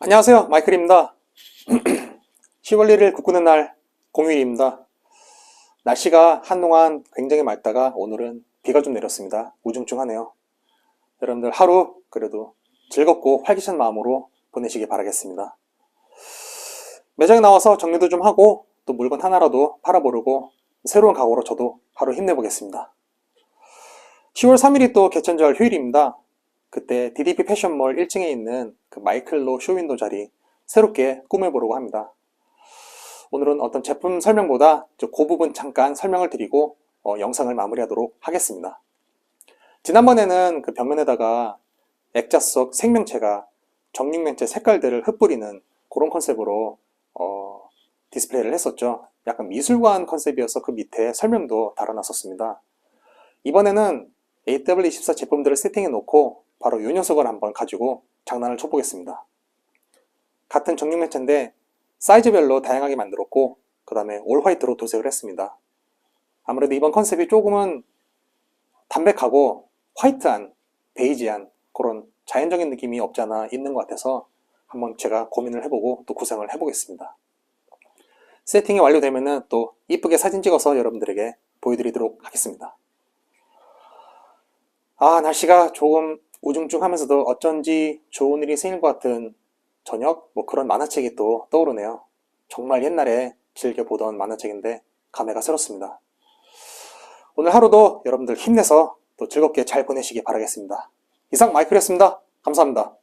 안녕하세요. 마이클입니다. 10월 1일 국군의 날 공휴일입니다. 날씨가 한동안 굉장히 맑다가 오늘은 비가 좀 내렸습니다. 우중충하네요. 여러분들 하루 그래도 즐겁고 활기찬 마음으로 보내시기 바라겠습니다. 매장에 나와서 정리도 좀 하고 또 물건 하나라도 팔아보려고 새로운 각오로 저도 하루 힘내보겠습니다. 10월 3일이 또 개천절 휴일입니다. 그때 DDP 패션몰 1층에 있는 그 마이클로 쇼윈도 자리 새롭게 꾸며보려고 합니다. 오늘은 어떤 제품 설명보다 그 부분 잠깐 설명을 드리고 어, 영상을 마무리하도록 하겠습니다. 지난번에는 그 벽면에다가 액자 속 생명체가 정육면체 색깔들을 흩뿌리는 그런 컨셉으로 어, 디스플레이를 했었죠. 약간 미술관 컨셉이어서 그 밑에 설명도 달아놨었습니다. 이번에는 AW24 제품들을 세팅해 놓고 바로 이 녀석을 한번 가지고 장난을 쳐보겠습니다. 같은 정육면체인데 사이즈별로 다양하게 만들었고 그 다음에 올 화이트로 도색을 했습니다. 아무래도 이번 컨셉이 조금은 담백하고 화이트한, 베이지한 그런 자연적인 느낌이 없지 않아 있는 것 같아서 한번 제가 고민을 해보고 또 구상을 해보겠습니다. 세팅이 완료되면 또 이쁘게 사진 찍어서 여러분들에게 보여드리도록 하겠습니다. 아, 날씨가 조금 우중충 하면서도 어쩐지 좋은 일이 생길 것 같은 저녁? 뭐 그런 만화책이 또 떠오르네요. 정말 옛날에 즐겨 보던 만화책인데 감회가 새롭습니다. 오늘 하루도 여러분들 힘내서 또 즐겁게 잘 보내시기 바라겠습니다. 이상 마이클이었습니다. 감사합니다.